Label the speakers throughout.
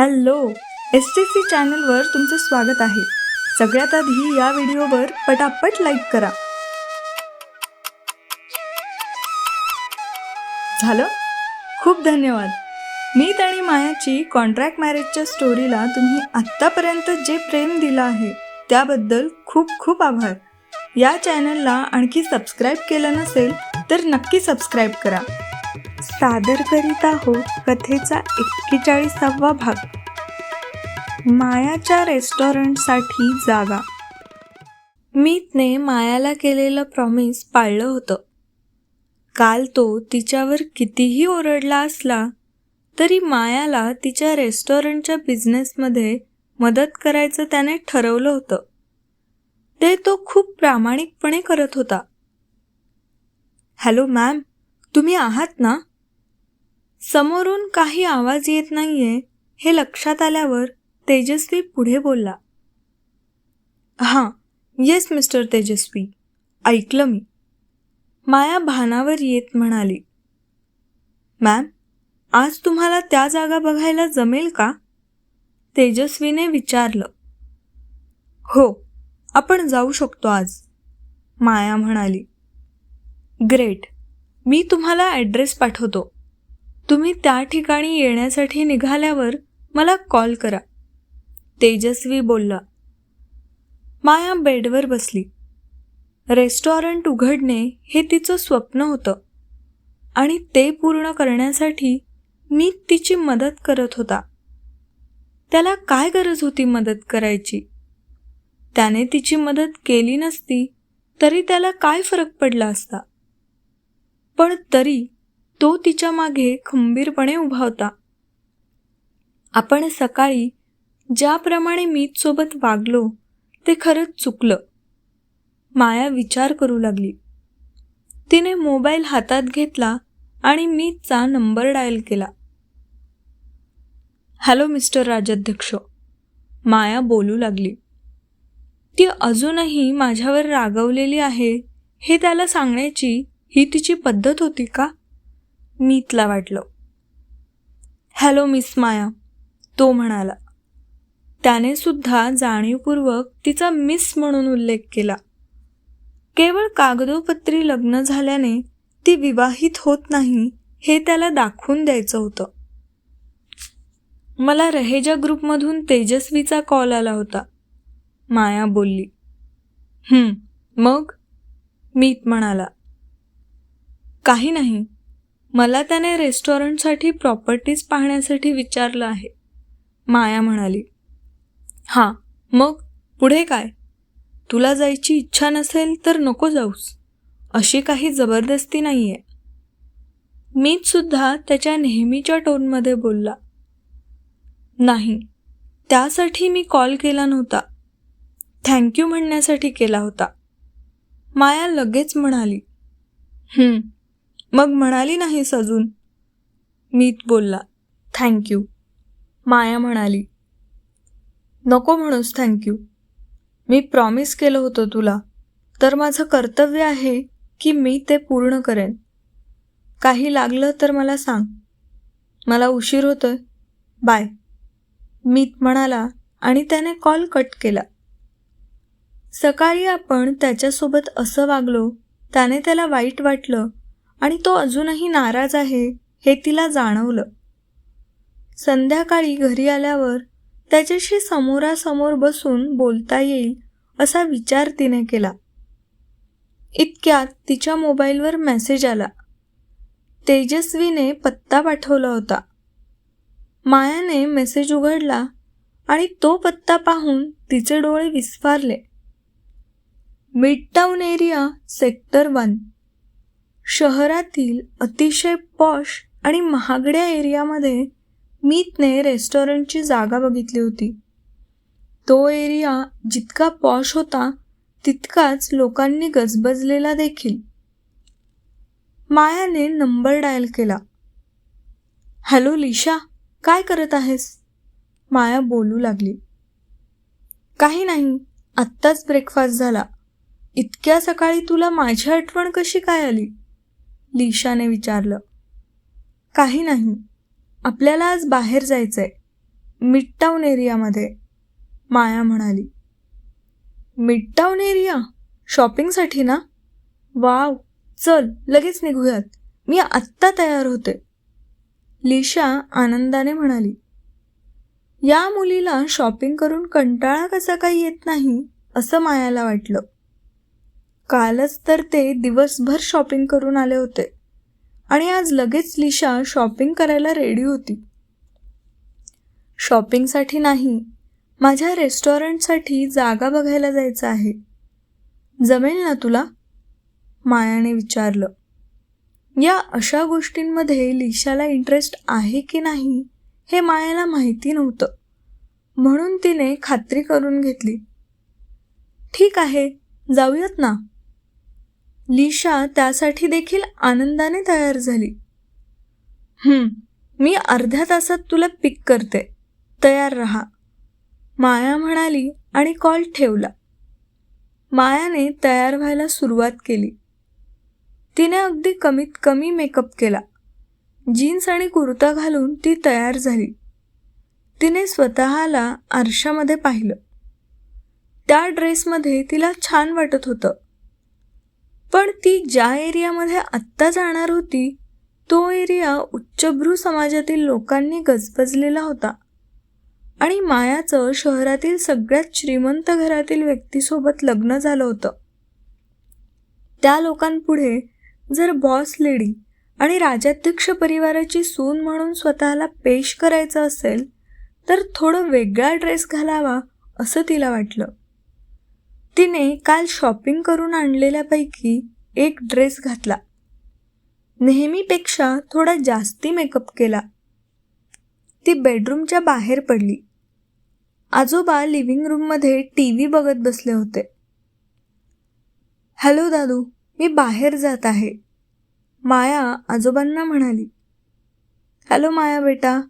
Speaker 1: Hello S T C चॅनलवर तुमचं स्वागत आहे. सगळ्यात आधी या व्हिडिओवर पटापट लाईक करा. झालं? खूप धन्यवाद. मीत आणि मायाची कॉन्ट्रॅक्ट मॅरेजच्या स्टोरीला तुम्ही आत्तापर्यंत जे प्रेम दिलं आहे त्याबद्दल खूप खूप आभार. या चॅनलला आणखी सबस्क्राईब केलं नसेल तर नक्की सबस्क्राईब करा. सादर करीत आहोत कथेचा एक्केचाळीसावा भाग. मायाच्या रेस्टॉरंटसाठी जागा. मीतने मायाला केलेलं प्रॉमिस पाळलं होतं. काल तो तिच्यावर कितीही ओरडला असला तरी मायाला तिच्या रेस्टॉरंटच्या बिझनेसमध्ये मदत करायचं त्याने ठरवलं होतं. ते तो खूप प्रामाणिकपणे करत होता. हॅलो मॅम तुम्ही आहात ना? समोरून काही आवाज येत नाहीये हे लक्षात आल्यावर तेजस्वी पुढे बोलला. हां येस मिस्टर तेजस्वी ऐकलं मी. माया भानावर येत म्हणाली. मॅम आज तुम्हाला त्या जागा बघायला जमेल का? तेजस्वीने विचारलं. हो आपण जाऊ शकतो आज माया म्हणाली. ग्रेट मी तुम्हाला ॲड्रेस पाठवतो. तुम्ही त्या ठिकाणी येण्यासाठी निघाल्यावर मला कॉल करा. तेजस्वी बोलला. माया बेडवर बसली. रेस्टॉरंट उघडणे हे तिचं स्वप्न होतं. आणि ते पूर्ण करण्यासाठी मी तिची मदत करत होता. त्याला काय गरज होती मदत करायची? त्याने तिची मदत केली नसती तरी त्याला काय फरक पडला असता? पण तरी तो तिच्यामागे खंबीरपणे उभा होता. आपण सकाळी ज्याप्रमाणे मीतसोबत वागलो ते खरंच चुकलं. माया विचार करू लागली. तिने मोबाईल हातात घेतला आणि मीतचा नंबर डायल केला. Hello mister Rajadhyaksh. माया बोलू लागली. ती अजूनही माझ्यावर रागवलेली आहे हे त्याला सांगण्याची ही तिची पद्धत होती का? मीतला वाटलं. हॅलो मिस माया तो म्हणाला. त्याने सुद्धा जाणीवपूर्वक तिचा मिस म्हणून उल्लेख केला. केवळ कागदोपत्री लग्न झाल्याने ती विवाहित होत नाही हे त्याला दाखवून द्यायचं होतं. मला रहेजा ग्रुपमधून तेजस्वीचा कॉल आला होता माया बोलली. मग? मीत म्हणाला. काही नाही. मला त्याने रेस्टॉरंटसाठी प्रॉपर्टीज पाहण्यासाठी विचारलं आहे. माया म्हणाली हां मग पुढे काय? तुला जायची इच्छा नसेल तर नको जाऊस. अशी काही जबरदस्ती नाही आहे मीचसुद्धा त्याच्या नेहमीच्या टोनमध्ये बोलला नाही त्यासाठी मी कॉल केला नव्हता. थँक्यू म्हणण्यासाठी केला होता. माया लगेच म्हणाली मग म्हणाली नाहीस अजून मीत बोलला थँक्यू माया म्हणाली नको म्हणूस थँक्यू मी प्रॉमिस केलं होतं तुला तर माझं कर्तव्य आहे की मी ते पूर्ण करेन. काही लागलं तर मला सांग. मला उशीर होतोय. बाय मीत म्हणाला आणि त्याने कॉल कट केला. सकाळी आपण त्याच्यासोबत असं वागलो त्याने त्याला वाईट वाटलं आणि तो अजूनही नाराज आहे हे तिला जाणवलं. संध्याकाळी घरी आल्यावर त्याच्याशी समोरासमोर बसून बोलता येईल असा विचार तिने केला. इतक्यात तिच्या मोबाईलवर मेसेज आला. तेजस्वीने पत्ता पाठवला होता. मायाने मेसेज उघडला आणि तो पत्ता पाहून तिचे डोळे विस्फारले. Midtown area sector one. शहरातील अतिशय पॉश आणि महागड्या एरियामध्ये मीतने रेस्टॉरंटची जागा बघितली होती. तो एरिया जितका पॉश होता तितकाच लोकांनी गजबजलेला देखील. मायाने नंबर डायल केला. हॅलो लिशा काय करत आहेस? माया बोलू लागली. काही नाही आत्ताच ब्रेकफास्ट झाला. इतक्या सकाळी तुला माझी आठवण कशी काय आली? लिशाने विचारलं. काही नाही. आपल्याला आज बाहेर जायचंय. मिडटाऊन एरियामध्ये माया म्हणाली. Midtown area? शॉपिंगसाठी ना? वाव. चल लगेच निघूयात. मी आत्ता तयार होते. लिशा आनंदाने म्हणाली. या मुलीला शॉपिंग करून कंटाळा कसा काही येत नाही? असं मायाला वाटलं. कालच तर ते दिवसभर शॉपिंग करून आले होते. आणि आज लगेच लिशा शॉपिंग करायला रेडी होती. शॉपिंगसाठी नाही माझ्या रेस्टॉरंटसाठी जागा बघायला जायचं आहे. जमेल ना तुला? मायाने विचारलं. या अशा गोष्टींमध्ये लिशाला इंटरेस्ट आहे की नाही हे मायाला माहिती नव्हतं. म्हणून तिने खात्री करून घेतली. ठीक आहे जाऊयात ना. लिशा त्यासाठी देखील आनंदाने तयार झाली. मी अर्ध्या तासात तुला पिक करते. तयार रहा. माया म्हणाली आणि कॉल ठेवला. मायाने तयार व्हायला सुरुवात केली. तिने अगदी कमीत कमी मेकअप केला. जीन्स आणि कुर्ता घालून ती तयार झाली. तिने स्वतःला आरशामध्ये पाहिलं. त्या ड्रेसमध्ये तिला छान वाटत होतं. पण ती ज्या एरियामध्ये आत्ता जाणार होती तो एरिया उच्चभ्रू समाजातील लोकांनी गजबजलेला होता. आणि मायाचं शहरातील सगळ्यात श्रीमंत घरातील व्यक्तीसोबत लग्न झालं होतं. त्या लोकांपुढे जर बॉस लेडी आणि राजाध्यक्ष परिवाराची सून म्हणून स्वतःला पेश करायचं असेल तर थोडं वेगळा ड्रेस घालावा असं तिला वाटलं. तिने काल शॉपिंग करून आणलेल्यापैकी एक ड्रेस घातला. नेहमीपेक्षा थोडा जास्ती मेकअप केला. ती बेडरूमच्या बाहेर पडली. आजोबा लिव्हिंग रूममध्ये टी व्ही बघत बसले होते. हॅलो दादू मी बाहेर जात आहे माया आजोबांना म्हणाली. हॅलो माया बेटा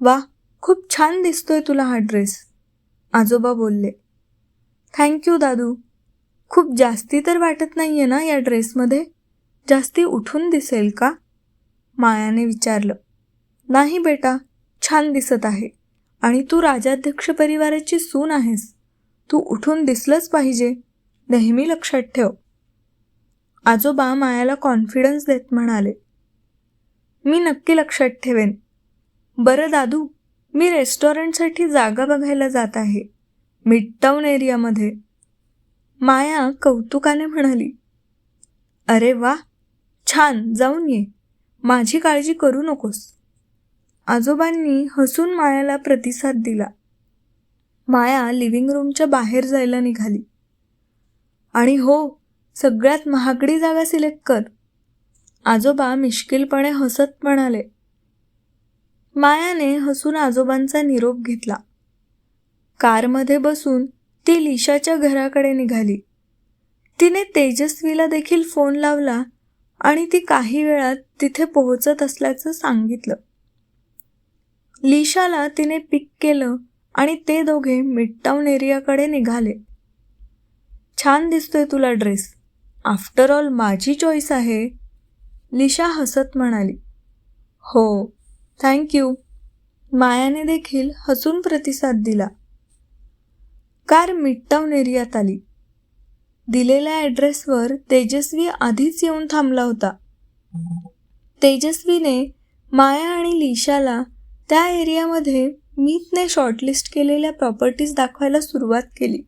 Speaker 1: वा खूप छान दिसतोय तुला हा ड्रेस आजोबा बोलले. थँक्यू दादू. खूप जास्ती तर वाटत नाही आहे ना या ड्रेसमध्ये? जास्ती उठून दिसेल का? मायाने विचारलं. नाही बेटा छान दिसत आहे. आणि तू राजाध्यक्ष परिवाराची सून आहेस. तू उठून दिसलंच पाहिजे. नेहमी लक्षात ठेव. आजोबा मायाला कॉन्फिडन्स देत म्हणाले. मी नक्की लक्षात ठेवेन. बरं दादू मी रेस्टॉरंटसाठी जागा बघायला जात आहे. मिडटाऊन एरियामध्ये. माया कौतुकाने म्हणाली अरे वा छान जाऊन ये. माझी काळजी करू नकोस. आजोबांनी हसून मायाला प्रतिसाद दिला. माया लिव्हिंग रूमच्या बाहेर जायला निघाली. आणि हो सगळ्यात महागडी जागा सिलेक्ट कर. आजोबा मिश्किलपणे हसत म्हणाले. मायाने हसून आजोबांचा निरोप घेतला. कारमध्ये बसून ती लिशाच्या घराकडे निघाली. तिने तेजस्वीला देखील फोन लावला आणि ती काही वेळात तिथे पोहोचत असल्याचं सांगितलं. लिशाला तिने पिक केलं आणि ते दोघे मिडटाऊन एरियाकडे निघाले. छान दिसतोय तुला ड्रेस. आफ्टर ऑल माझी चॉईस आहे. लिशा हसत म्हणाली. हो थँक्यू मायाने देखील हसून प्रतिसाद दिला. कार मिडटाऊन एरियात आली. दिलेल्या ॲड्रेसवर तेजस्वी आधीच येऊन थांबला होता. तेजस्वीने माया आणि लिशाला त्या एरियामध्ये मीतने शॉर्टलिस्ट केलेल्या प्रॉपर्टीज दाखवायला सुरुवात केली.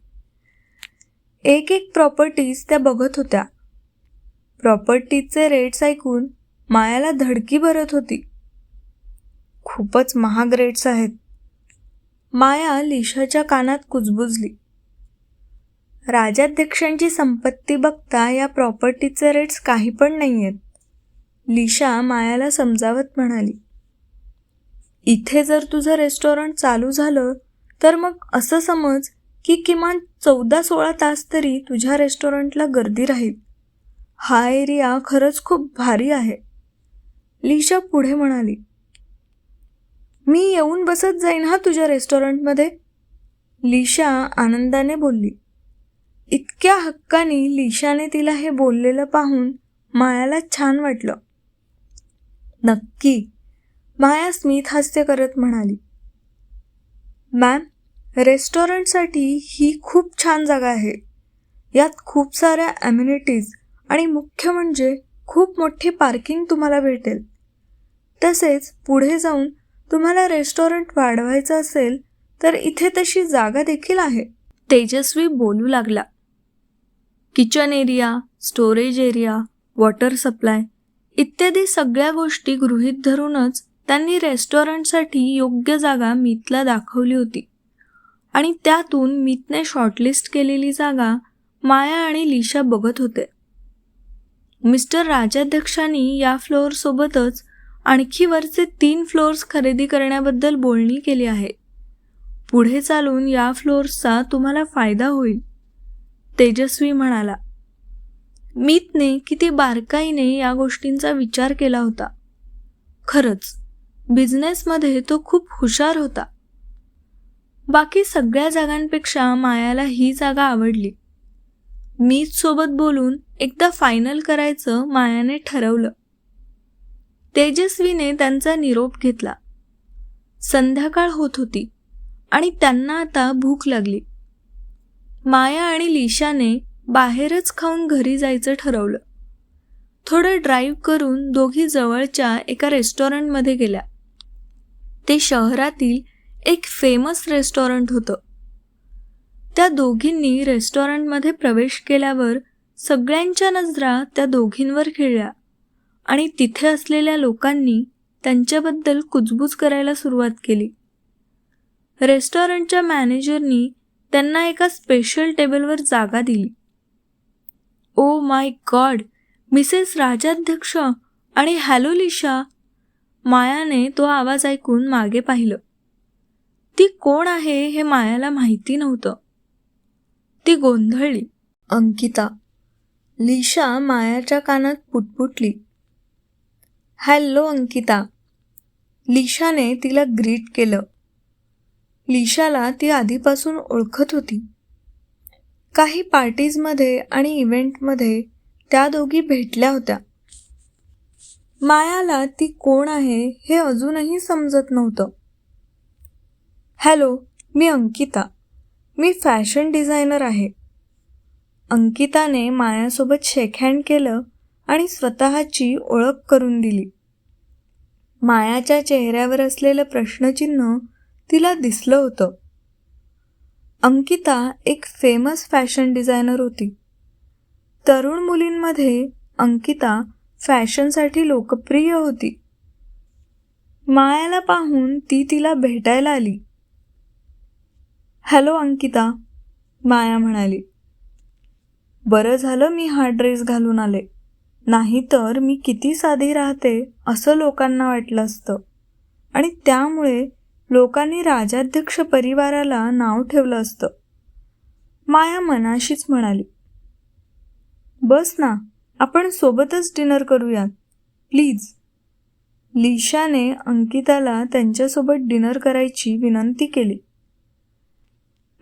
Speaker 1: एक एक प्रॉपर्टीज त्या बघत होत्या. प्रॉपर्टीजचे रेट्स ऐकून मायाला धडकी भरत होती. खूपच महाग रेट्स आहेत. माया लिशाच्या कानात कुजबुजली. राजाध्यक्षांची संपत्ती बघता या प्रॉपर्टीचे रेट्स काही पण नाही आहेत लिशा मायाला समजावत म्हणाली इथे जर तुझं रेस्टॉरंट चालू झालं तर मग असं समज की किमान चौदा सोळा तास तरी तुझ्या रेस्टॉरंटला गर्दी राहील. हा एरिया खरंच खूप भारी आहे. लिशा पुढे म्हणाली मी येऊन बसत जाईन हा तुझ्या रेस्टॉरंटमध्ये? लिशा आनंदाने बोलली. इतक्या हक्काने लिशाने तिला हे बोललेलं पाहून मायाला छान वाटलं. नक्की माया स्मित हास्य करत म्हणाली. मॅम रेस्टॉरंटसाठी ही खूप छान जागा आहे. यात खूप साऱ्या ॲम्युनिटीज आणि मुख्य म्हणजे खूप मोठी पार्किंग तुम्हाला भेटेल. तसेच पुढे जाऊन तुम्हाला रेस्टॉरंट वाढवायचं असेल तर इथे तशी जागा देखील आहे. तेजस्वी बोलू लागला. Kitchen area storage area water supply इत्यादी सगळ्या गोष्टी गृहीत धरूनच त्यांनी रेस्टॉरंटसाठी योग्य जागा मीतला दाखवली होती. आणि त्यातून मीतने शॉर्टलिस्ट केलेली जागा माया आणि लिशा बघत होते. मिस्टर राजाध्यक्षांनी या फ्लोअरसोबतच आणखी वरचे तीन फ्लोअर्स खरेदी करण्याबद्दल बोलणी केली आहे. पुढे चालून या फ्लोअर्सचा तुम्हाला फायदा होईल. तेजस्वी म्हणाला मीतने किती बारकाईने या गोष्टींचा विचार केला होता. खरंच बिझनेसमध्ये तो खूप हुशार होता. बाकी सगळ्या जागांपेक्षा मायाला ही जागा आवडली. मीत सोबत बोलून एकदा फायनल करायचं मायाने ठरवलं. तेजस्वीने त्यांचा निरोप घेतला. संध्याकाळ होत होती आणि त्यांना आता भूक लागली. माया आणि लिशाने बाहेरच खाऊन घरी जायचं ठरवलं. थोडं ड्राईव्ह करून दोघी जवळच्या एका रेस्टॉरंटमध्ये गेल्या. ते शहरातील एक फेमस रेस्टॉरंट होतं. त्या दोघींनी रेस्टॉरंटमध्ये प्रवेश केल्यावर सगळ्यांच्या नजरा त्या दोघींवर खेळल्या. आणि तिथे असलेल्या लोकांनी त्यांच्याबद्दल कुजबूज करायला सुरुवात केली. रेस्टॉरंटच्या मॅनेजरनी त्यांना एका स्पेशल टेबलवर जागा दिली. Oh my god missus Rajadhyaksha आणि हॅलो लिशा मायाने तो आवाज ऐकून मागे पाहिलं. ती कोण आहे हे मायाला माहिती नव्हतं. ती गोंधळली. अंकिता. लिशा मायाच्या कानात पुटपुटली. हॅलो अंकिता. लिशाने तिला ग्रीट केलं. लिशाला ती आधीपासून ओळखत होती. काही पार्टीजमध्ये आणि इव्हेंटमध्ये त्या दोघी भेटल्या होत्या. मायाला ती कोण आहे हे अजूनही समजत नव्हतं. हॅलो मी अंकिता. मी फॅशन डिझायनर आहे. अंकिताने मायासोबत शेकहँड केलं आणि स्वतःची ओळख करून दिली. मायाच्या चेहऱ्यावर असलेलं प्रश्नचिन्ह तिला दिसलं होतं. अंकिता एक फेमस फॅशन डिझायनर होती. तरुण मुलींमध्ये अंकिता फॅशनसाठी लोकप्रिय होती. मायाला पाहून ती तिला भेटायला आली. हॅलो अंकिता माया म्हणाली. बरं झालं मी हा ड्रेस घालून आले. नाहीतर मी किती साधी राहते असं लोकांना वाटलं असतं. आणि त्यामुळे लोकांनी राजाध्यक्ष परिवाराला नाव ठेवलं असतं. माया मनाशीच म्हणाली बस ना आपण सोबतच डिनर करूयात प्लीज. लिशाने अंकिताला त्यांच्यासोबत डिनर करायची विनंती केली.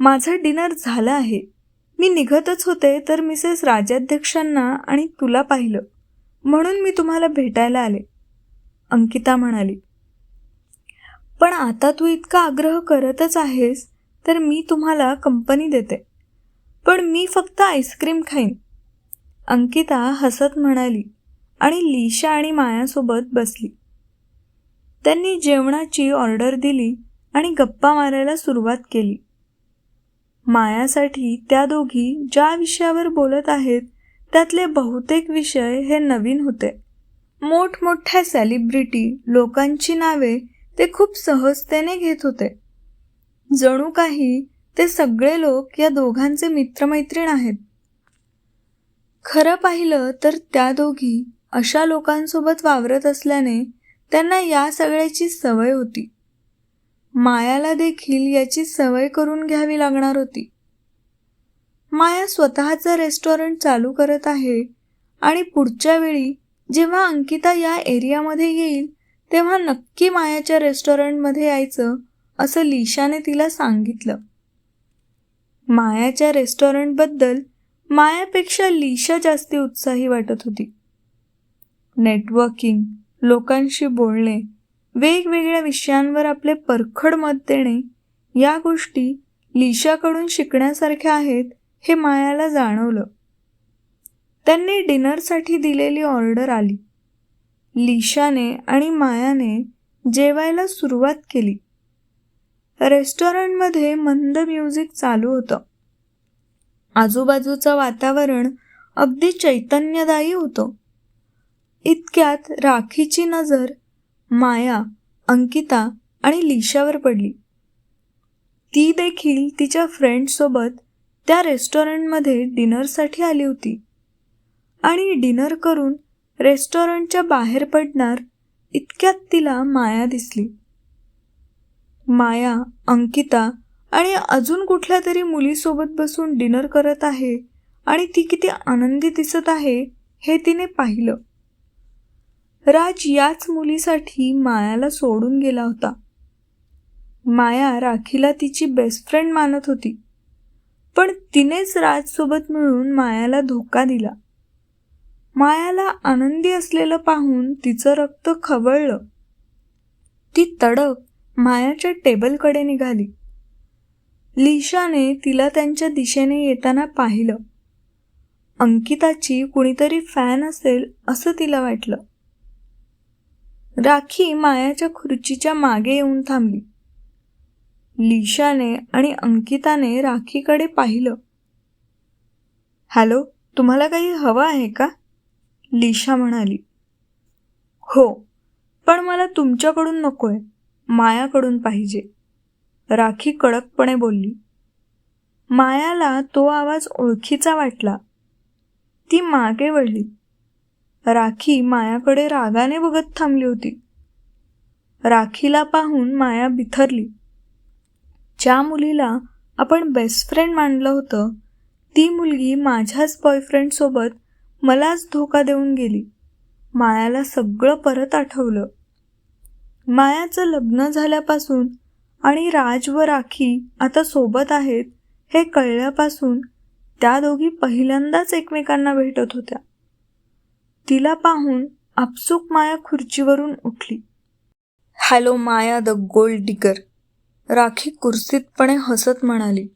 Speaker 1: माझं डिनर झालं आहे. मी निघतच होते तर मिसेस राजाध्यक्षांना आणि तुला पाहिलं. म्हणून मी तुम्हाला भेटायला आले. अंकिता म्हणाली पण आता तू इतका आग्रह करतच आहेस तर मी तुम्हाला कंपनी देते. पण मी फक्त आईस्क्रीम खाईन. अंकिता हसत म्हणाली आणि लिशा आणि मायासोबत बसली. त्यांनी जेवणाची ऑर्डर दिली आणि गप्पा मारायला सुरुवात केली. मायासाठी त्या दोघी ज्या विषयावर बोलत आहेत त्यातले बहुतेक विषय हे नवीन होते. मोठमोठ्या सेलिब्रिटी लोकांची नावे ते खूप सहजतेने घेत होते. जणू काही ते सगळे लोक या दोघांचे मित्रमैत्रीण आहेत. खरं पाहिलं तर त्या दोघी अशा लोकांसोबत वावरत असल्याने त्यांना या सगळ्याची सवय होती. मायाला देखील याची सवय करून घ्यावी लागणार होती. माया स्वतःचं रेस्टॉरंट चालू करत आहे आणि पुढच्या वेळी जेव्हा अंकिता या एरियामध्ये येईल तेव्हा नक्की मायाच्या रेस्टॉरंटमध्ये यायचं असं लिशाने तिला सांगितलं. मायाच्या रेस्टॉरंटबद्दल मायापेक्षा लिशा जास्ती उत्साही वाटत होती. नेटवर्किंग लोकांशी बोलणे वेगवेगळ्या विषयांवर आपले परखड मत देणे या गोष्टी लिशाकडून शिकण्यासारख्या आहेत हे मायाला जाणवलं. त्यांनी डिनरसाठी दिलेली ऑर्डर आली. लिशाने आणि मायाने जेवायला सुरुवात केली. रेस्टॉरंटमध्ये मंद म्युझिक चालू होतं. आजूबाजूचं वातावरण अगदी चैतन्यदायी होतं. इतक्यात राखीची नजर माया अंकिता आणि लिशावर पडली. ती देखील तिच्या फ्रेंडसोबत त्या रेस्टॉरंटमध्ये डिनरसाठी आली होती. आणि डिनर करून रेस्टॉरंटच्या बाहेर पडणार इतक्यात तिला माया दिसली. माया अंकिता आणि अजून कुठल्या तरी मुलीसोबत बसून डिनर करत आहे आणि ती किती आनंदी दिसत आहे हे तिने पाहिलं. राज याच मुलीसाठी मायाला सोडून गेला होता. माया राखीला तिची बेस्ट फ्रेंड मानत होती. पण तिनेच राजसोबत मिळून मायाला धोका दिला. मायाला आनंदी असलेलं पाहून तिचं रक्त खवळलं. ती तडक मायाच्या टेबलकडे निघाली. लिशाने तिला त्यांच्या दिशेने येताना पाहिलं. अंकिताची कुणीतरी फॅन असेल असं तिला वाटलं. राखी मायाच्या खुर्चीच्या मागे येऊन थांबली. लिशाने आणि अंकिताने राखीकडे पाहिलं. हॅलो तुम्हाला काही हवं आहे का? लिशा म्हणाली. हो पण मला तुमच्याकडून नकोय मायाकडून पाहिजे. राखी कडकपणे बोलली. मायाला तो आवाज ओळखीचा वाटला. ती मागे वळली. राखी मायाकडे रागाने बघत थांबली होती. राखीला पाहून माया बिथरली. ज्या मुलीला आपण बेस्ट फ्रेंड मानलं होतं ती मुलगी माझ्याच बॉयफ्रेंडसोबत मलाच धोका देऊन गेली. मायाला सगळं परत आठवलं. मायाचं लग्न झाल्यापासून आणि राज व राखी आता सोबत आहेत हे कळल्यापासून त्या दोघी पहिल्यांदाच एकमेकांना भेटत होत्या. तिला पाहून आपसूक माया खुर्चीवरून उठली. Hello Maya the gold digger Rakhi कुर्सीतपणे हसत म्हणाली.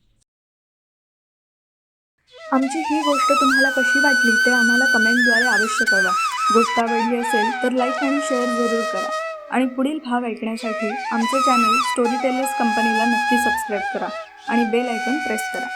Speaker 1: आमची ही गोष्ट तुम्हाला कशी वाटली ते आम्हाला कमेंटद्वारे अवश्य कळवा. गोष्ट आवडली असेल तर लाईक आणि शेअर जरूर करा. आणि पुढील भाग ऐकण्यासाठी आमचे चॅनल स्टोरी टेलर्स कंपनीला नक्की सबस्क्राईब करा आणि बेल आयकॉन प्रेस करा.